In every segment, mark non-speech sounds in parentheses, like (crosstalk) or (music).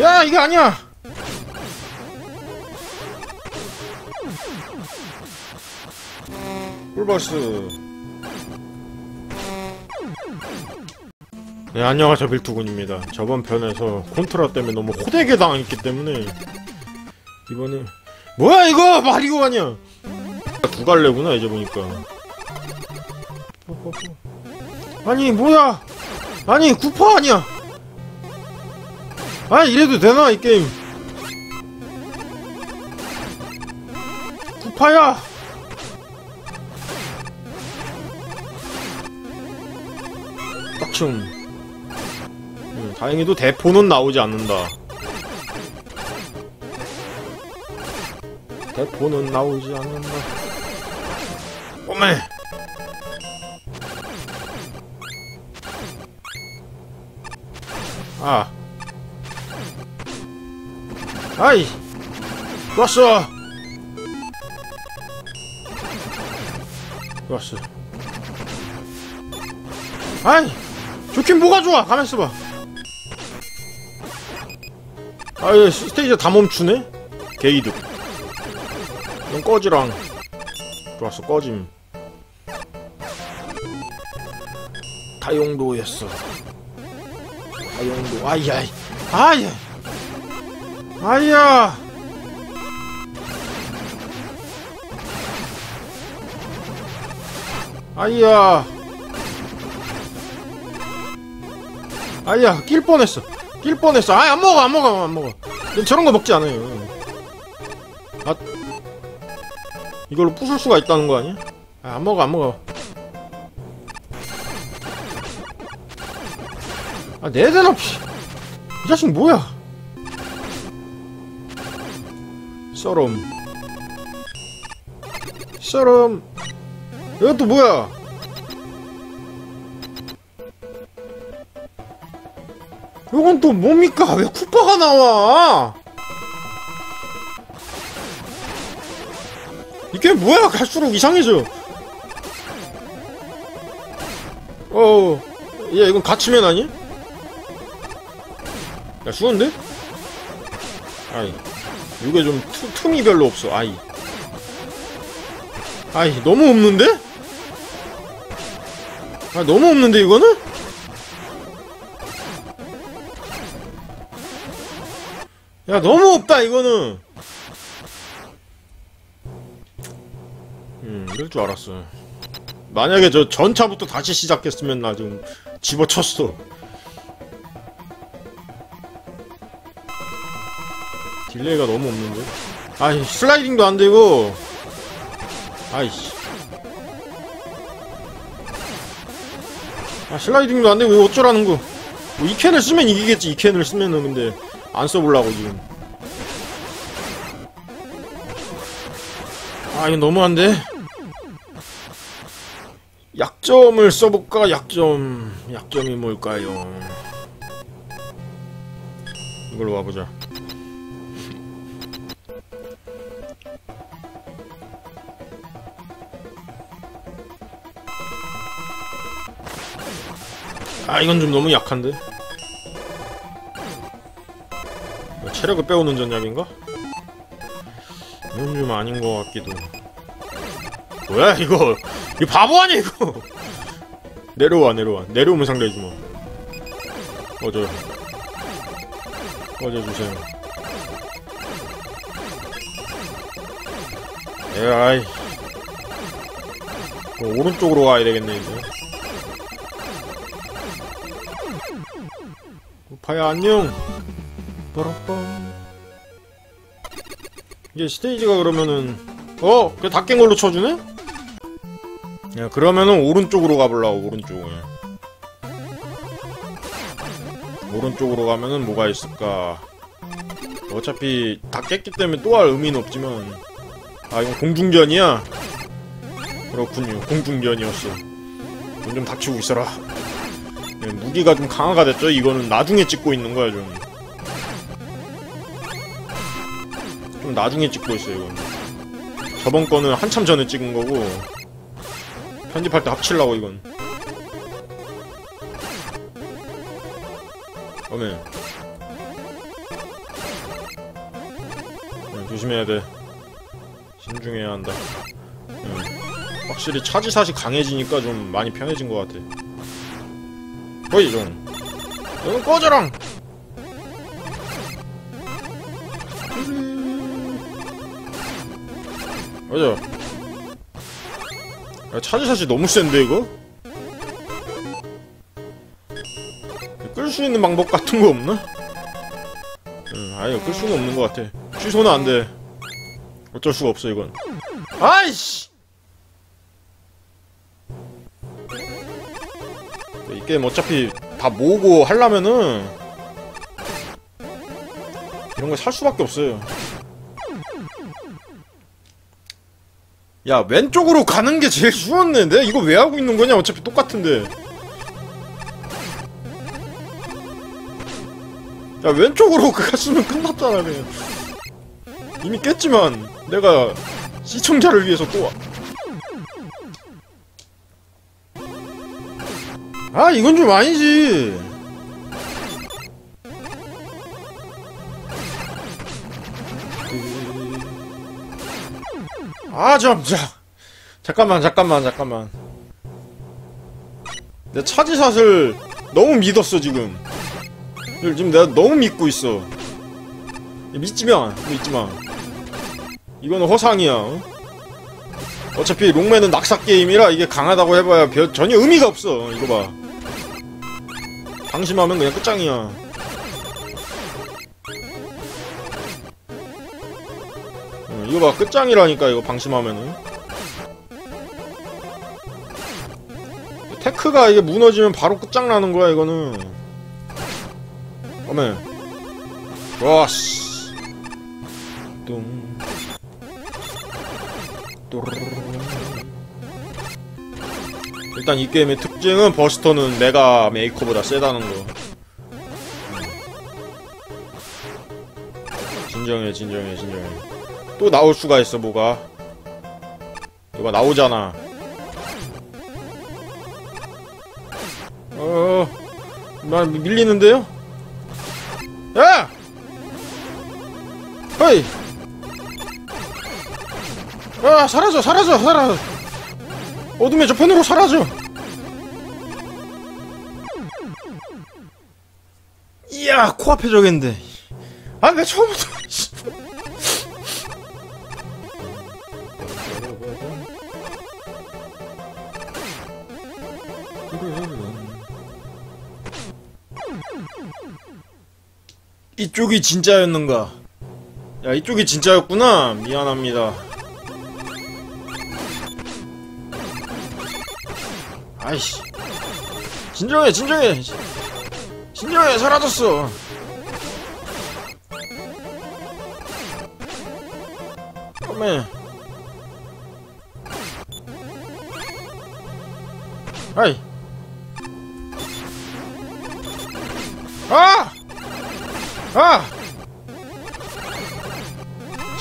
야 이게 아니야. 꿀버스. 네 안녕하세요 빌투군입니다. 저번 편에서 콘트라 때문에 너무 호되게 당했기 때문에 이번에 뭐야 이거? 마리오 아니야. 두 갈래구나 이제 보니까. 아니 뭐야? 아니 구파 아니야 아니 이래도 되나 이 게임? 구파야! 딱충. 음, 다행히도 대포는 나오지 않는다. 대포는 나오지 않는다. 오메! 아 아이 좋았어. 좋았어. 아이 좋긴 뭐가 좋아? 가만 있어봐. 아이 스테이지 다 멈추네? 게이득. 넌 꺼지랑. 좋았어 꺼짐. 다용도였어. 다용도 아이야 아이야 아이야. 아이야. 아이야 낄 뻔했어. 낄 뻔했어. 아이 안 먹어 안 먹어 안 먹어. 난 저런 거 먹지 않아요. 아. 이걸로 부술 수가 있다는 거 아니야? 아, 안 먹어 안 먹어. 아 내대나 이 자식 뭐야 썰음 썰음 또 뭐야? 이건 또 뭡니까? 왜 쿠파가 나와? 이게 뭐야? 갈수록 이상해져. 어야 이건 갇히면 아니? 야 쉬운데? 아이 이게 좀 틈, 틈이 별로 없어. 아이. 아이 너무 없는데? 아 너무 없는데 이거는? 야 너무 없다 이거는. 음 이럴 줄 알았어 만약에 저 전차부터 다시 시작했으면 나 지금 집어쳤어 딜레이가 너무 없는데? 아이 슬라이딩도 안되고. 아이씨. 아 슬라이딩도 안되고 이거 어쩌라는 거. 뭐, 이 캔을 쓰면 이기겠지 이 캔을 쓰면은 근데. 안 써보려고 지금. 아 이거 너무한데? 약점을 써볼까? 약점. 약점이 뭘까요? 이걸로 와보자 아 이건 좀 너무 약한데? 뭐, 체력을 빼오는 전략인가? 이건 좀 아닌 것 같기도. 뭐야 이거? 이 바보 아니야 이거? 내려와 내려와. 내려오면 상대해주마. 어저 어저 주세요. 에아이. 어, 오른쪽으로 가야 되겠네 이제 파야 안녕. 빠라빰 이게 스테이지가 그러면은 어? 그 다 깬 걸로 쳐주네? 야 그러면은 오른쪽으로 가볼라고 오른쪽을. 오른쪽으로 가면은 뭐가 있을까? 어차피 다 깼기 때문에 또 할 의미는 없지만. 아 이건 공중전이야? 그렇군요. 공중전이었어. 넌좀 닥치고 있어라. 네, 무기가 좀 강화가 됐죠? 이거는 나중에 찍고 있는 거야 좀. 좀 나중에 찍고 있어요 이건. 저번 거는 한참 전에 찍은 거고 편집할 때 합치려고 이건. 어메. 조심해야 돼. 신중해야 한다. 응. 확실히 차지샷이 강해지니까 좀 많이 편해진 것 같아. 거의 좀. 너는 꺼져랑! 맞아. 야, 차지샷이 너무 센데, 이거? 끌 수 있는 방법 같은 거 없나? 응, 아예 끌 수는 없는 것 같아. 취소는 안 돼. 어쩔 수가 없어, 이건. 아이씨! 이 게임 어차피 다 모으고 하려면은 이런 거살 수밖에 없어요. 야, 왼쪽으로 가는 게 제일 쉬웠네. 내가 이거 왜 하고 있는 거냐? 어차피 똑같은데. 야, 왼쪽으로 (laughs) 갔으면 끝났잖아, 그냥. 이미 깼지만, 내가 시청자를 위해서 또. 아, 이건 좀 아니지. 아, 좀, 자. 잠깐만, 잠깐만, 잠깐만. 내 차지샷을 너무 믿었어, 지금. 지금 내가 너무 믿고 있어. 믿지 마, 믿지 마. 이거는 허상이야. 어? 어차피 롱맨은 낙사 게임이라 이게 강하다고 해봐야 별, 전혀 의미가 없어. 이거 봐. 방심하면 그냥 끝장이야. 어, 이거 봐, 끝장이라니까, 이거 방심하면은. 테크가 이게 무너지면 바로 끝장나는 거야, 이거는. 어메. 와씨. 뚱. 또르르르. 일단 이 게임의 특징은 버스터는 메가 메이커보다 세다는 거. 진정해, 진정해, 진정해. 또 나올 수가 있어, 뭐가. 이거 나오잖아. 어, 나 밀리는데요? 야! 허이! 아, 사라져, 사라져, 사라져! 어둠의 저편으로 사라져! 이야, 코앞에 저겠는데. 아, 왜 처음부터, 씨. 이쪽이 진짜였는가? 야, 이쪽이 진짜였구나. 미안합니다. 아이씨. 진정해, 진정해. 진정해, 사라졌어. 어메. 아이. 아! 아!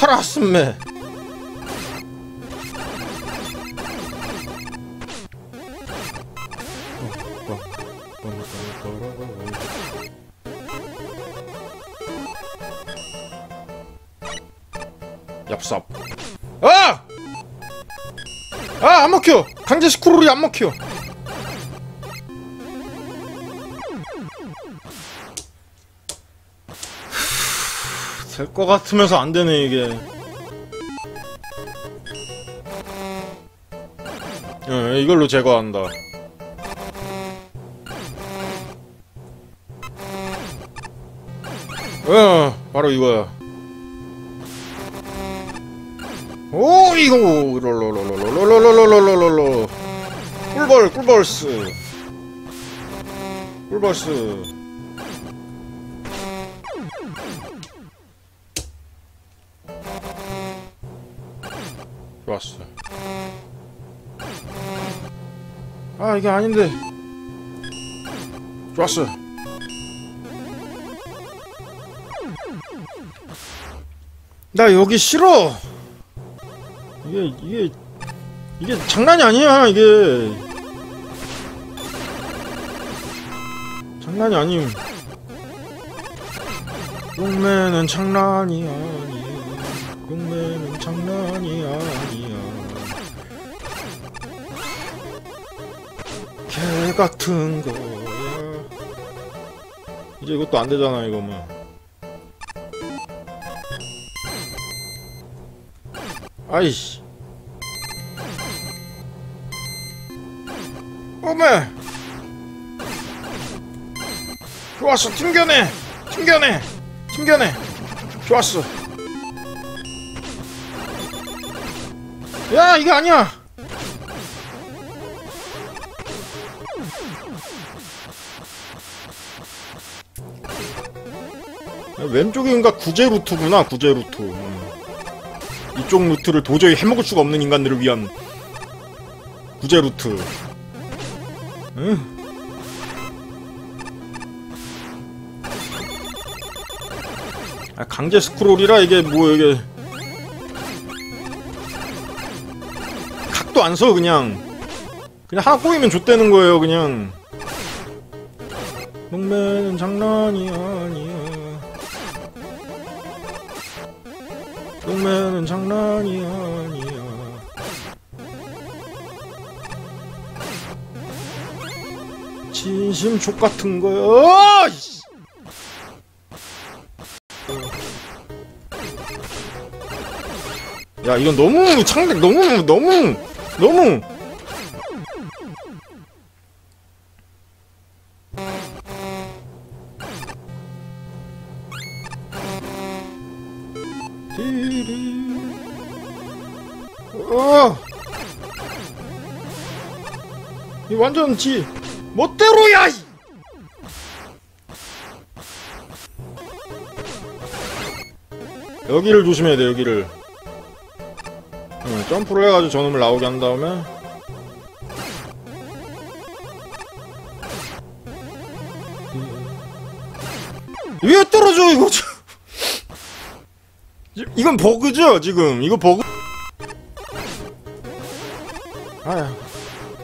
살았음매. 얍삽. 아! 아, 안 먹혀! 강제 스크롤이 안 먹혀! 될 것 같으면서 안 되네, 이게. 예, 이걸로 제거한다. 어, 바로 이거야. 오, 이거, 롤롤롤롤롤롤롤롤롤롤롤. 꿀벌, 꿀벌스. 꿀벌스. 좋았어. 아, 이게 아닌데. 좋았어. 나 여기 싫어. 이게 이게 이게 장난이 아니야 이게. 장난이 아님. 롱맨은 장난이 아니 용매는 장난이 아니야. 개 같은 거야. 이제 이것도 안 되잖아 이거면 아이씨. 어메. 좋았어. 튕겨내. 튕겨내. 튕겨내. 좋았어. 야 이게 아니야. 왼쪽인가 구제 루트구나 구제 루트. 음. 이쪽 루트를 도저히 해먹을 수가 없는 인간들을 위한 구제 루트. 응? 아, 강제 스크롤이라 이게 뭐 이게 각도 안 서 그냥. 그냥 하나 꼬이면 좆되는 거예요 그냥. 농매는 장난이 아니 장난이 아니야. 진심 족 같은 거야. 야 이건 너무 창작 너무 너무 너무. 디리 어. 이 완전 지 멋대로야. 이! 여기를 조심해야 돼 여기를. 응, 점프를 해가지고 저놈을 나오게 한 다음에 왜 떨어져 이거 (laughs) 이건 버그죠 지금 이거 버그 아야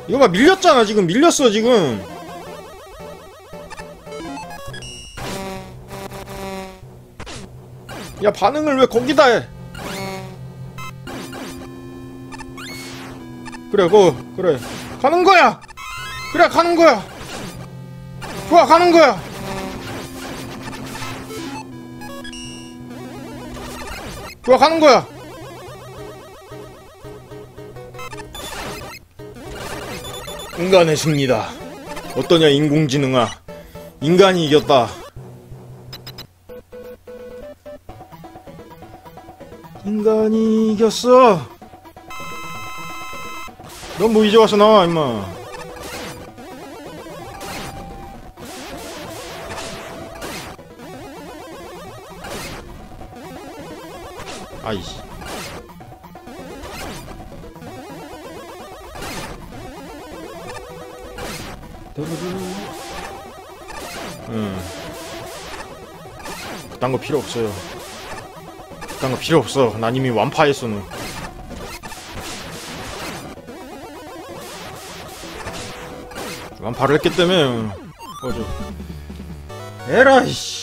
이거 봐 밀렸잖아 지금. 밀렸어 지금. 야 반응을 왜 거기다 해? 그래 그 그래. 가는 거야! 그래 가는 거야! 좋아 가는 거야! 좋아 가는 거야 인간의 승리다. 어떠냐 인공지능아. 인간이 이겼다. 인간이 이겼어. 넌 뭐 이제 와서 나와 임마. 아이씨 응 그딴 거 필요 없어요. 그딴 거 필요 없어. 난 이미 완파했어 너 완파를 했기 때문에 어저 에라이씨